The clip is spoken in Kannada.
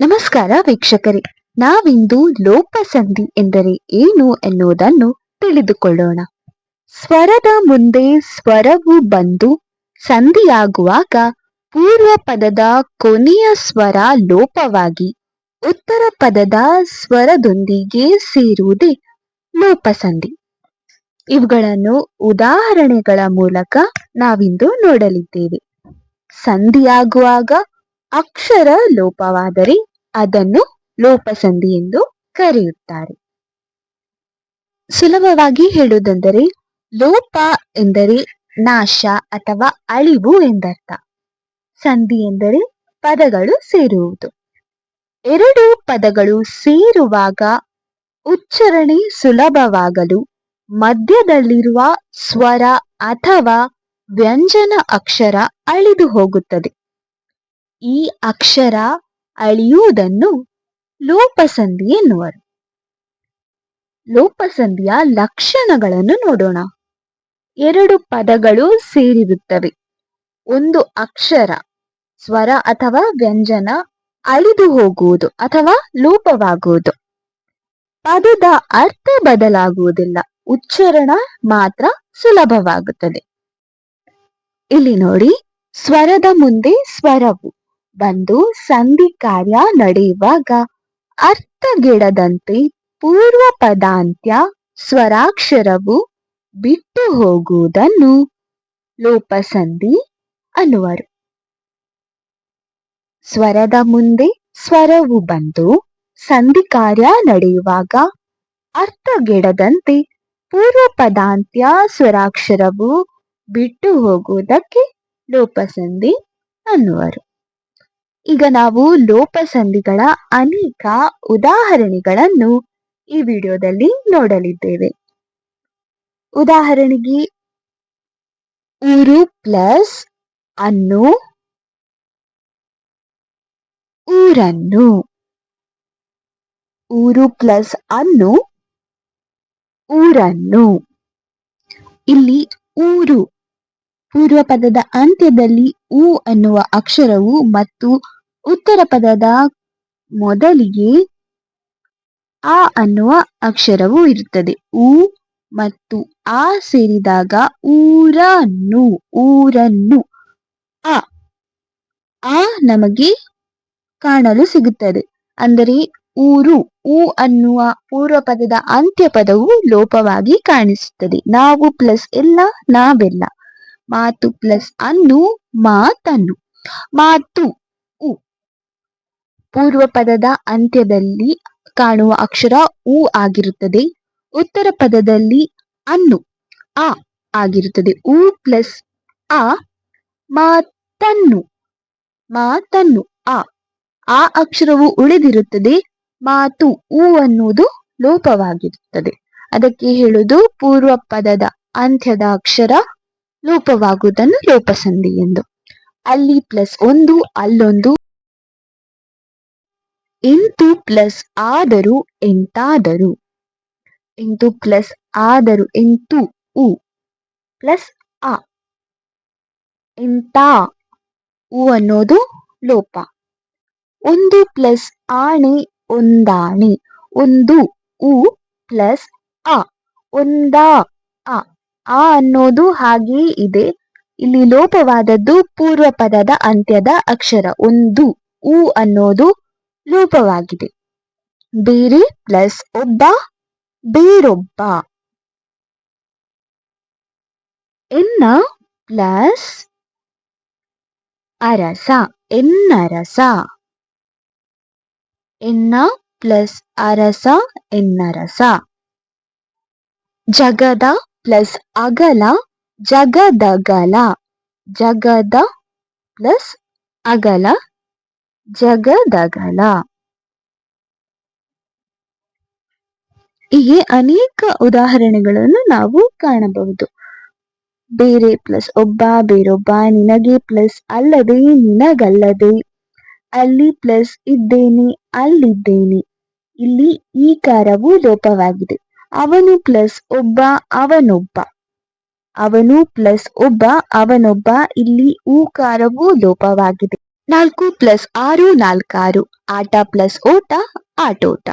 ನಮಸ್ಕಾರ ವೀಕ್ಷಕರೇ. ನಾವಿಂದು ಲೋಪಸಂಧಿ ಎಂದರೆ ಏನು ಎನ್ನುವುದನ್ನು ತಿಳಿದುಕೊಳ್ಳೋಣ. ಸ್ವರದ ಮುಂದೆ ಸ್ವರವು ಬಂದು ಸಂಧಿಯಾಗುವಾಗ ಪೂರ್ವ ಪದದ ಕೊನೆಯ ಸ್ವರ ಲೋಪವಾಗಿ ಉತ್ತರ ಪದದ ಸ್ವರದೊಂದಿಗೆ ಸೇರುವುದೇ ಲೋಪಸಂಧಿ. ಇವುಗಳನ್ನು ಉದಾಹರಣೆಗಳ ಮೂಲಕ ನಾವಿಂದು ನೋಡಲಿದ್ದೇವೆ. ಸಂಧಿಯಾಗುವಾಗ ಅಕ್ಷರ ಲೋಪವಾದರೆ ಅದನ್ನು ಲೋಪಸಂಧಿ ಎಂದು ಕರೆಯುತ್ತಾರೆ. ಸುಲಭವಾಗಿ ಹೇಳುವುದೆಂದರೆ ಲೋಪ ಎಂದರೆ ನಾಶ ಅಥವಾ ಅಳಿವು ಎಂದರ್ಥ. ಸಂಧಿ ಎಂದರೆ ಪದಗಳು ಸೇರುವುದು. ಎರಡು ಪದಗಳು ಸೇರುವಾಗ ಉಚ್ಚರಣೆ ಸುಲಭವಾಗಲು ಮಧ್ಯದಲ್ಲಿರುವ ಸ್ವರ ಅಥವಾ ವ್ಯಂಜನ ಅಕ್ಷರ ಅಳಿದು ಹೋಗುತ್ತದೆ. ಈ ಅಕ್ಷರ ಅಳಿಯುವುದನ್ನು ಲೋಪಸಂಧಿ ಎನ್ನುವರು. ಲೋಪಸಂಧಿಯ ಲಕ್ಷಣಗಳನ್ನು ನೋಡೋಣ. ಎರಡು ಪದಗಳು ಸೇರಿರುತ್ತವೆ. ಒಂದು ಅಕ್ಷರ, ಸ್ವರ ಅಥವಾ ವ್ಯಂಜನ ಅಳಿದು ಹೋಗುವುದು ಅಥವಾ ಲೋಪವಾಗುವುದು. ಪದದ ಅರ್ಥ ಬದಲಾಗುವುದಿಲ್ಲ. ಉಚ್ಚಾರಣ ಮಾತ್ರ ಸುಲಭವಾಗುತ್ತದೆ. ಇಲ್ಲಿ ನೋಡಿ, ಸ್ವರದ ಮುಂದೆ ಸ್ವರವು. ಬಂದು ಸಂಧಿ ಕಾರ್ಯ ನಡೆಯುವಾಗ ಅರ್ಥಗೆಡದಂತೆ ಪೂರ್ವ ಪದಾಂತ್ಯ ಸ್ವರಾಕ್ಷರವು ಬಿಟ್ಟು ಹೋಗುವುದನ್ನು ಲೋಪಸಂಧಿ ಅನ್ನುವರು. ಸ್ವರದ ಮುಂದೆ ಸ್ವರವು ಬಂದು ಸಂಧಿ ಕಾರ್ಯ ನಡೆಯುವಾಗ ಅರ್ಥಗೆಡದಂತೆ ಪೂರ್ವ ಪದಾಂತ್ಯ ಸ್ವರಾಕ್ಷರವು ಬಿಟ್ಟು ಹೋಗುವುದಕ್ಕೆ ಲೋಪಸಂಧಿ ಅನ್ನುವರು. ಈಗ ನಾವು ಲೋಪಸಂಧಿಗಳ ಅನೇಕ ಉದಾಹರಣೆಗಳನ್ನು ಈ ವಿಡಿಯೋದಲ್ಲಿ ನೋಡಲಿದ್ದೇವೆ. ಉದಾಹರಣೆಗೆ, ಊರು ಪ್ಲಸ್ ಅನ್ನು, ಊರನ್ನು, ಊರು ಪ್ಲಸ್ ಅನ್ನು, ಊರನ್ನು. ಇಲ್ಲಿ ಊರು ಪೂರ್ವ ಪದದ ಅಂತ್ಯದಲ್ಲಿ ಊ ಅನ್ನುವ ಅಕ್ಷರವು ಮತ್ತು ಉತ್ತರ ಪದದ ಮೊದಲಿಗೆ ಆ ಅನ್ನುವ ಅಕ್ಷರವು ಇರುತ್ತದೆ. ಉ ಮತ್ತು ಆ ಸೇರಿದಾಗ ಊರನ್ನು ಊರನ್ನು. ಆ ಆ ನಮಗೆ ಕಾಣಲು ಸಿಗುತ್ತದೆ. ಅಂದರೆ ಊರು ಉ ಅನ್ನುವ ಪೂರ್ವ ಪದದ ಅಂತ್ಯ ಪದವು ಲೋಪವಾಗಿ ಕಾಣಿಸುತ್ತದೆ. ನಾವು ಪ್ಲಸ್ ಎಲ್ಲ, ನಾವೆಲ್ಲ. ಮಾತು ಪ್ಲಸ್ ಅನ್ನು, ಮಾತನ್ನು. ಮಾತು ಪೂರ್ವ ಪದದ ಅಂತ್ಯದಲ್ಲಿ ಕಾಣುವ ಅಕ್ಷರ ಉ ಆಗಿರುತ್ತದೆ. ಉತ್ತರ ಪದದಲ್ಲಿ ಅನ್ನು ಆ ಆಗಿರುತ್ತದೆ. ಉ ಪ್ಲಸ್ ಆ ಮಾತನ್ನು ಮಾತನ್ನು ಆ ಆ ಅಕ್ಷರವು ಉಳಿದಿರುತ್ತದೆ. ಮಾತು ಉ ಅನ್ನುವುದು ಲೋಪವಾಗಿರುತ್ತದೆ. ಅದಕ್ಕೆ ಹೇಳುವುದು ಪೂರ್ವ ಪದದ ಅಂತ್ಯದ ಅಕ್ಷರ ಲೋಪವಾಗುವುದನ್ನು ಲೋಪಸಂಧಿ ಎಂದು. ಅಲ್ಲಿ ಪ್ಲಸ್ ಒಂದು, ಅಲ್ಲೊಂದು ಇಂತು ಪ್ಲಸ್ ಆದರೂ ಎಂತಾದರೂ. ಇಂತು ಪ್ಲಸ್ ಆದರು ಇಂತು ಉ. ಪ್ಲಸ್ ಆ. ಇಂತ ಉ ಅನ್ನೋದು ಲೋಪ. ಒಂದು ಪ್ಲಸ್ ಆಣಿ ಒಂದಾಣಿ. ಒಂದು ಉ ಪ್ಲಸ್ ಅ ಒಂದಾ ಅ ಆ ಅನ್ನೋದು ಹಾಗೆಯೇ ಇದೆ. ಇಲ್ಲಿ ಲೋಪವಾದದ್ದು ಪೂರ್ವ ಪದದ ಅಂತ್ಯದ ಅಕ್ಷರ. ಒಂದು ಉ ಅನ್ನೋದು ಲೋಪವಾಗಿದೆ ಬೇರೆ ಪ್ಲಸ್ ಒಬ್ಬ, ಬೇರೊಬ್ಬ. ಎನ್ನ ಪ್ಲಸ್ ಅರಸ ಎನ್ನರಸ ಎನ್ನ ಪ್ಲಸ್ ಅರಸ ಎನ್ನರಸ ಜಗದ ಪ್ಲಸ್ ಅಗಲ, ಜಗದಗಲ. ಜಗದ ಪ್ಲಸ್ ಅಗಲ ಜಗದಗಲ. ಹೀಗೆ ಅನೇಕ ಉದಾಹರಣೆಗಳನ್ನು ನಾವು ಕಾಣಬಹುದು. ಬೇರೆ ಪ್ಲಸ್ ಒಬ್ಬ, ಬೇರೊಬ್ಬ, ನಿನಗೆ ಪ್ಲಸ್ ಅಲ್ಲದೆ ನಿನಗಲ್ಲದೆ. ಅಲ್ಲಿ ಪ್ಲಸ್ ಇದ್ದೇನೆ, ಅಲ್ಲಿದ್ದೇನೆ. ಇಲ್ಲಿ ಈ ಕಾರವು ಲೋಪವಾಗಿದೆ. ಅವನು ಪ್ಲಸ್ ಒಬ್ಬ, ಅವನೊಬ್ಬ. ಅವನು ಪ್ಲಸ್ ಒಬ್ಬ, ಅವನೊಬ್ಬ. ಇಲ್ಲಿ ಊಕಾರವು ಲೋಪವಾಗಿದೆ. ನಾಲ್ಕು ಪ್ಲಸ್ ಆರು ನಾಲ್ಕಾರು ಆಟ ಪ್ಲಸ್ ಓಟ ಆಟೋಟ